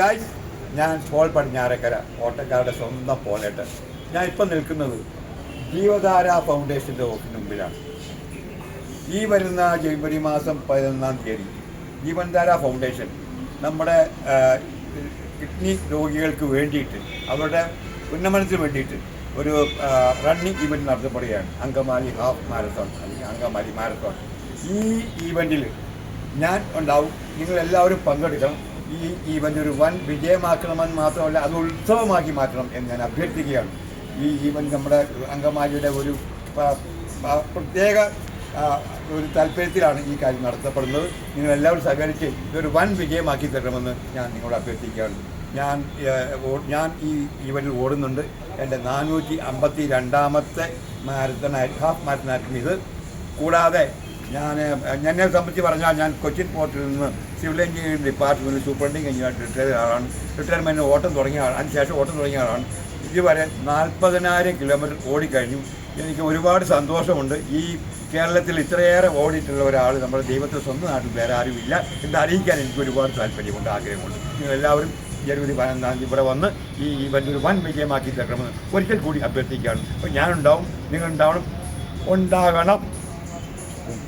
Guys ഞാൻ Paul Padinjarakkara ഓട്ടക്കാരുടെ സ്വന്തം പോലേട്ട് ഞാൻ ഇപ്പം നിൽക്കുന്നത് ജീവധാര ഫൗണ്ടേഷന്റെ ഓഫിന് മുമ്പിലാണ്. ഈ വരുന്ന ജനുവരി മാസം പതിനൊന്നാം തീയതി ജീവൻധാര ഫൗണ്ടേഷൻ നമ്മുടെ കിഡ്നി രോഗികൾക്ക് വേണ്ടിയിട്ട് അവരുടെ ഉന്നമനത്തിന് വേണ്ടിയിട്ട് ഒരു റണ്ണിങ് ഇവന്റ് നടത്തപ്പെടുകയാണ്. അങ്കമാലി ഹാഫ് മാരത്തോൺ അല്ലെങ്കിൽ അങ്കമാലി മാരത്തോൺ ഈ ഈവന്റിൽ ഞാൻ ഉണ്ടാവും. നിങ്ങളെല്ലാവരും പങ്കെടുക്കണം. ഈ ഈവന്റ് വൻ വിജയമാക്കണമെന്ന് മാത്രമല്ല അത് ഉത്സവമാക്കി മാറ്റണം എന്ന് ഞാൻ അഭ്യർത്ഥിക്കുകയാണ്. ഈ ഈവൻ നമ്മുടെ അങ്കമാലിയുടെ ഒരു പ്രത്യേക ഒരു താല്പര്യത്തിലാണ് ഈ കാര്യം നടത്തപ്പെടുന്നത്. നിങ്ങൾ എല്ലാവരും സഹകരിച്ച് ഇതൊരു വൻ വിജയമാക്കി തരണമെന്ന് ഞാൻ നിങ്ങളോട് അഭ്യർത്ഥിക്കുകയാണ്. ഞാൻ ഞാൻ ഈ ഈവന്റിൽ ഓടുന്നുണ്ട്. എന്റെ നാനൂറ്റി അമ്പത്തി രണ്ടാമത്തെ മാരത്തൺ ഹാഫ് മാരത്തൺ ഇത്. കൂടാതെ ഞാൻ എന്നെ സംബന്ധിച്ച് പറഞ്ഞാൽ ഞാൻ കൊച്ചിൻ പോർട്ടിൽ നിന്ന് സിവിൽ എഞ്ചിനീയറിംഗ് ഡിപ്പാർട്ട്മെന്റിൽ സൂപ്രണ്ടിങ് എഞ്ചിനീയർ റിട്ടയർ ആളാണ്. റിട്ടയർമെന്റ് ഓട്ടം തുടങ്ങിയ ആളാണ്. അതിനുശേഷം ഓട്ടം തുടങ്ങിയ ആളാണ്. ഇതുവരെ നാൽപ്പതിനായിരം കിലോമീറ്റർ ഓടിക്കഴിഞ്ഞു. എനിക്ക് ഒരുപാട് സന്തോഷമുണ്ട്. ഈ കേരളത്തിൽ ഇത്രയേറെ ഓടിയിട്ടുള്ള ഒരാൾ നമ്മുടെ ദൈവത്തെ സ്വന്തം നാട്ടിൽ വേറെ ആരുമില്ല എന്ന് അറിയിക്കാൻ എനിക്ക് ഒരുപാട് താല്പര്യമുണ്ട് ആഗ്രഹമുണ്ട്. നിങ്ങൾ എല്ലാവരും ജനുവരി പതിനൊന്നാം തീയതി ഇവിടെ വന്ന് ഈ ഇവന്റ് ഒരു വൻ വിജയമാക്കി തരണമെന്ന് ഒരിക്കൽ കൂടി അഭ്യർത്ഥിക്കുകയാണ്. അപ്പോൾ ഞാനുണ്ടാവും നിങ്ങളുണ്ടാവണം ഉണ്ടാകണം.